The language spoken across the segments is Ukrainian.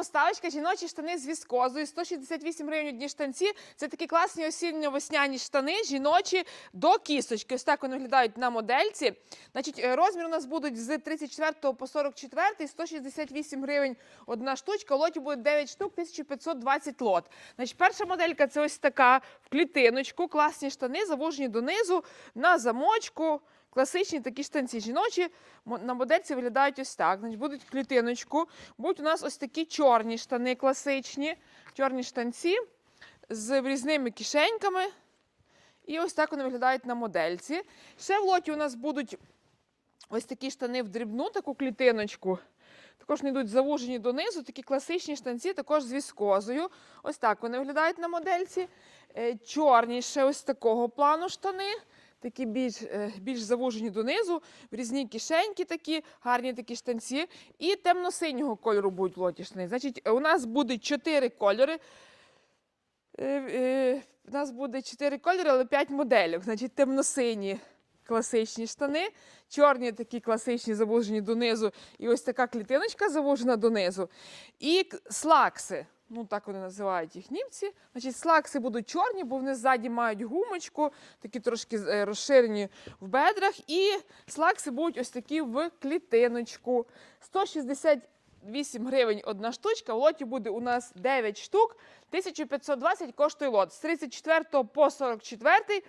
поставочка жіночі штани з віскозою, 168 гривень одні штанці. Це такі класні осінньо-весняні штани, жіночі до кісточки. Ось так вони виглядають на модельці. Значить, е, розмір у нас будуть з 34 по 44, 168 гривень одна штучка. Лоті буде 9 штук, 1520 лот. Значить, перша моделька це ось така в клітиночку, класні штани, завужені донизу, на замочку. Класичні такі штанці жіночі на модельці виглядають ось так. Значить, будуть клітиночку. Будуть у нас ось такі чорні штани класичні, чорні штанці з різними кишеньками. І ось так вони виглядають на модельці. Ще в лоті у нас будуть ось такі штани в дрібну, таку клітиночку. Також вони йдуть завужені донизу, такі класичні штанці, також з віскозою. Ось так вони виглядають на модельці. Е, Чорні ще ось такого плану штани. Такі більш, е, більш завужені донизу, в різні кишеньки такі, гарні такі штанці. І темно-синього кольору будуть в лоті штани. Значить, е, у нас буде чотири кольори. Е, е, У нас буде чотири кольори, але п'ять моделів. Значить, темно-сині класичні штани, чорні такі класичні завужені донизу, і ось така клітиночка завужена донизу. І слакси. Ну, так вони називають їх німці. Значить, слакси будуть чорні, бо вони ззаді мають гумочку, такі трошки е, розширені в бедрах. І слакси будуть ось такі в клітиночку. 168 гривень одна штучка. В лоті буде у нас 9 штук. 1520 коштує лот. З 34 по 44,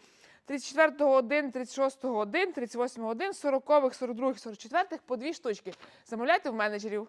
34 1, 36 1, 38 1, 40, 42, 44 по дві штучки. Замовляйте в менеджерів.